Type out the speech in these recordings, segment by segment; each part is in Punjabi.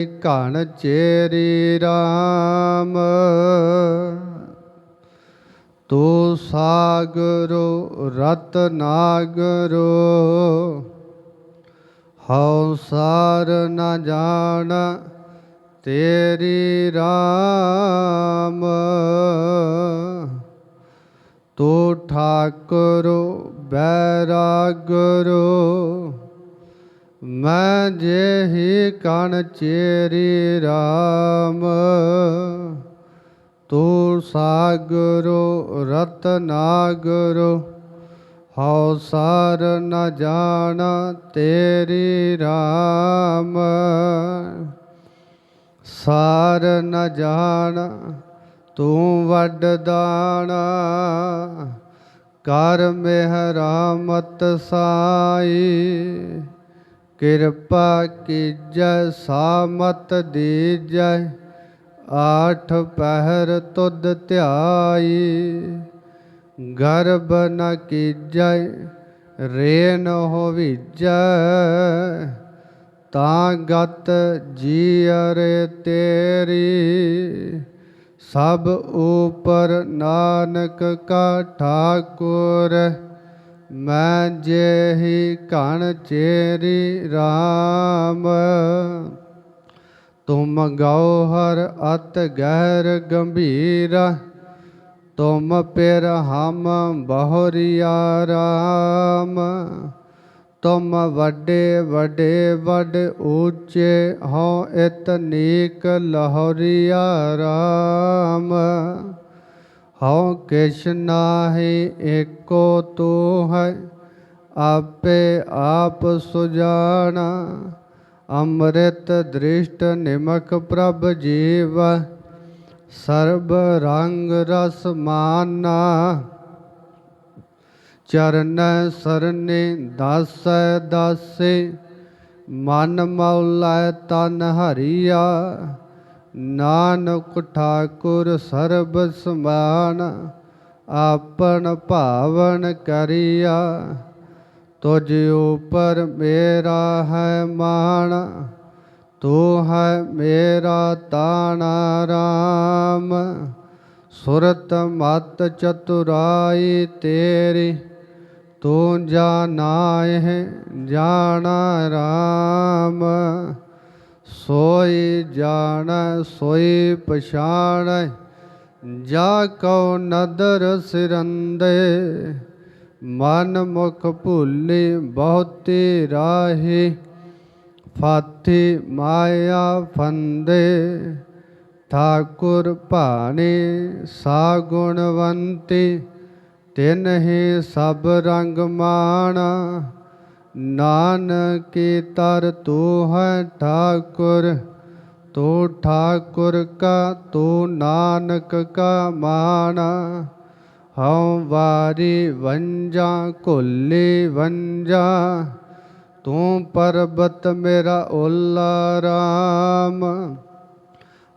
ਘਣ ਚੇਰੀ RAM ਤੋ ਸਾਗਰੋ ਰਤਨਾਗਰੋ ਹਉ ਸਾਰ ਨ ਜਾਣ ਤੇਰੀ RAM ਤੋ ਠਾਕੁਰ ਮੈਂ ਜਿਹੀ ਕਣ ਚੇਰੀ RAM ਤੂੰ ਸਾਗਰੋ ਰਤਨਾਗਰੋ ਹਉ ਸਾਰ ਨ ਜਾਣ ਤੇਰੀ RAM ਸਾਰ ਨ ਜਾਣ, ਤੂੰ ਵੱਡ ਦਾਣਾ, ਕਰ ਮਿਹਰਾਮਤ ਸਾਈ। ਕਿਰਪਾ ਕੀਜੈ, ਸਾਮਤ ਦੀਜੈ, ਆਠ ਪਹਿਰ ਤੁਧ ਧਿਆਈ। ਗਰਬ ਨ ਕੀਜੈ, ਰੇਨ ਹੋਵੀਜੈ, ਤਾਂ ਗਤ ਜੀਅਰੇ ਤੇਰੀ। ਸਭ ਉਪਰ ਨਾਨਕ ਕਾ ਠਾਕੁਰ ਮੈਂ ਜਿਹੀ ਘਣ ਚੇਰੀ RAM ਤੁਮ ਗੌਹਰ ਅਤ ਗਹਿਰ ਗੰਭੀਰ। ਤੁਮ ਪਿਰ ਹਮ ਬਹੁਰੀਆ ਰਾਮ ਤੁਮ ਵੱਡੇ ਵੱਡੇ ਵੱਡ ਉੱਚੇ ਹੋ ਇਤਨੀਕ ਲਹਰੀਆ ਰਾਮ ਹਉ ਕਿਛ ਨਾਹੀ ਏਕੋ ਤੂ ਹੈ ਆਪੇ ਆਪ ਸੁਜਾਨਾ ਅੰਮ੍ਰਿਤ ਦ੍ਰਿਸ਼ਟ ਨਿਮਕ ਪ੍ਰਭ ਜੀਵ, ਸਰਬ ਰੰਗ ਰਸ ਮਾਨਾ। ਚਰਨ ਸਰਨੇ ਦਾਸੈ ਦਾਸੇ, ਮਨ ਮੌਲਾ ਤਨ ਹਰੀਆ ਨਾਨਕ ਠਾਕੁਰ ਸਰਬ ਸਮਾਨ, ਆਪਨ ਭਾਵਨ ਕਰਿਆ। ਤੁਝ ਉਪਰ ਮੇਰਾ ਹੈ ਮਾਣ, ਤੂੰ ਹੈ ਮੇਰਾ ਤਾਣਾ ਰਾਮ। ਸੁਰਤ ਮਤ ਚਤੁਰਾਈ ਤੇਰੀ, ਤੂੰ ਜਾਣਾਏ ਜਾਣਾ ਰਾਮ। ਸੋਈ ਜਾਣ, ਸੋਈ ਪਛਾਣ, ਜਾ ਕਉ ਨਦਰ ਸਿਰੰਦੇ। ਮਨ ਮੁਖ ਭੁੱਲੀ ਬਹੁਤੀ ਰਾਹੀ ਫਾਤੀ ਮਾਇਆ ਫੰਦੇ। ਠਾਕੁਰ ਭਾਣੇ ਸਾ ਗੁਣਵੰਤੀ ਤਿਨ ਹੀ ਸਭ ਰੰਗ ਮਾਣਾ। ਨਾਨਕੀ ਤਰ ਤੂੰ ਹੈ ਠਾਕੁਰ, ਤੂੰ ਠਾਕੁਰ ਕਾ, ਤੂੰ ਨਾਨਕ ਕਾ ਮਾਣਾ। ਹਉ ਵਾਰੀ ਵੰਜਾ ਕੋਲੀ ਵੰਜਾ, ਤੂੰ ਪਰਬਤ ਮੇਰਾ ਓਲਾ ਰਾਮ।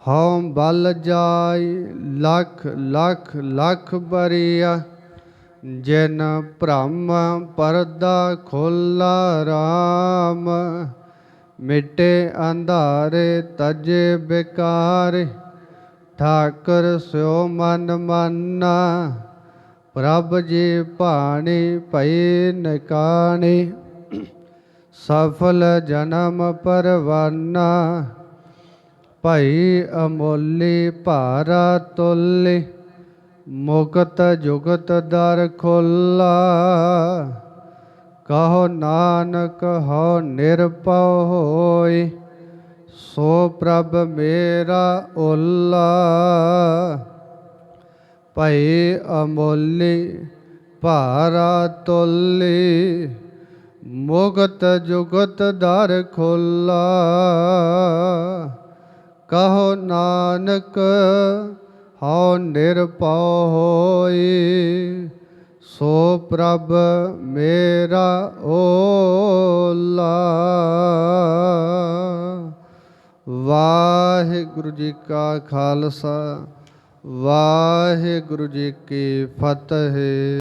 ਹਉ ਬਲ ਜਾਈ, ਲਖ ਲਖ ਲਖ ਬਰੀਆ ਜਿਨ ਭ੍ਰਮ ਪਰਦਾ ਖੋਲਾ RAM ਮਿਟੇ ਅੰਧਾਰੇ ਤਜੇ ਬਿਕਾਰ, ਠਾਕਰ ਸਿਓ ਮਨ ਮੰਨਾ, ਪ੍ਰਭ ਜੀ ਭਾਣੀ ਭਈ ਨਕਾਣੀ, ਸਫਲ ਜਨਮ ਪਰਵਾਨਾ, ਭਈ ਅਮੋਲੀ ਭਾਰਾ ਤੋਲੀ। ਮੁਕਤ ਜੁਗਤ ਦਰ ਖੋਲਾ। ਕਹੋ ਨਾਨਕ ਹੋ ਨਿਰਭਉ ਹੋਈ, ਸੋ ਪ੍ਰਭ ਮੇਰਾ ਓਲਾ। ਭਈ ਅਮੋਲੀ, ਭਾਰਾ ਤੋਲੀ ਮੁਗਤ ਜੁਗਤ ਦਰ ਖੋਲਾ। ਕਹੋ ਨਾਨਕ ਹਉ ਨਿਰਭਉ ਹੋਈ, ਸੋ ਪ੍ਰਭ ਮੇਰਾ ਓਲਾ। ਵਾਹਿਗੁਰੂ ਜੀ ਕਾ ਖਾਲਸਾ, ਵਾਹਿਗੁਰੂ ਜੀ ਕੀ ਫਤਿਹ।